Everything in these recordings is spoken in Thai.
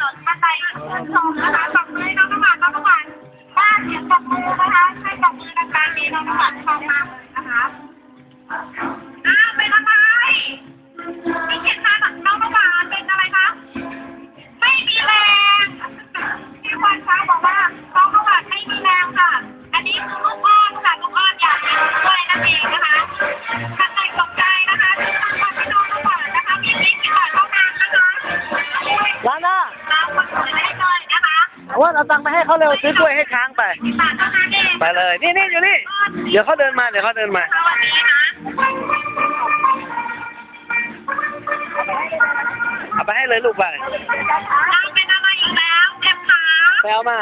สนท่านใดชื่นะคะตบมือใน้องน้ำหวานน้องน้ำหวานบ้านเสียงตบมือนะคะให้ตบมือดังๆนี้น้องน้ำหวานชมกเลนะคะ ว่าเราตังค์ไปให้เขาเร็วซื้อกล้วยให้ค้างไปไปเลย นี่นี่อยู่นี่ เดี๋ยวเขาเดินมา เดี๋ยวเขาเดินมาเอาไปให้เลยลูกไปน้องเป็นอะไรอีกแล้วเจ็บขาไปเอามา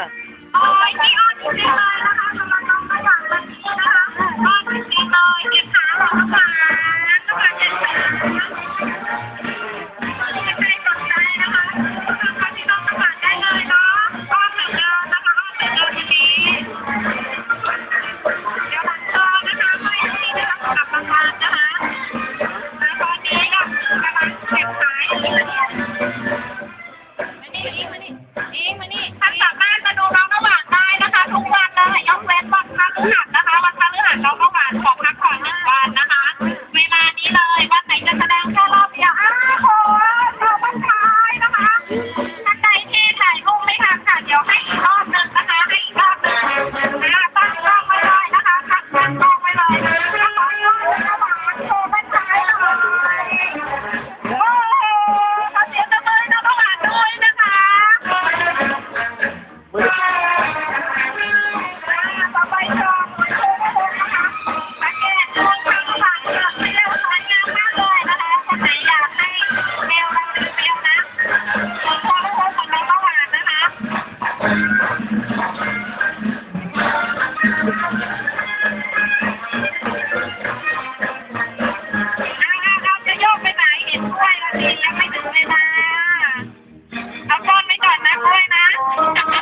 โอ้ยพี่อ้อนจริงๆเลยนะคะ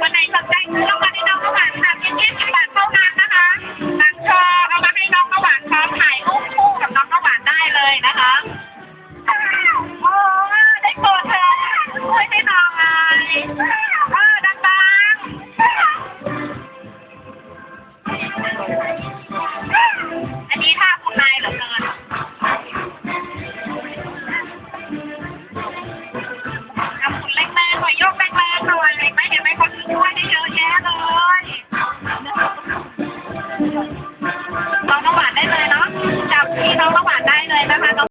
วันไหนสนใจซื้องวัลใน้องข้หวานค่ะเพียงแค่สิบบาทเท่านั้นะคะบางชอเอามาให้น้องข้หวานพร้ถ่ายรูปคู่กับน้องข้หวานได้เลยนะคะโอ้ได้โปรดเถอะช่วยให้น่อยเออดังๆ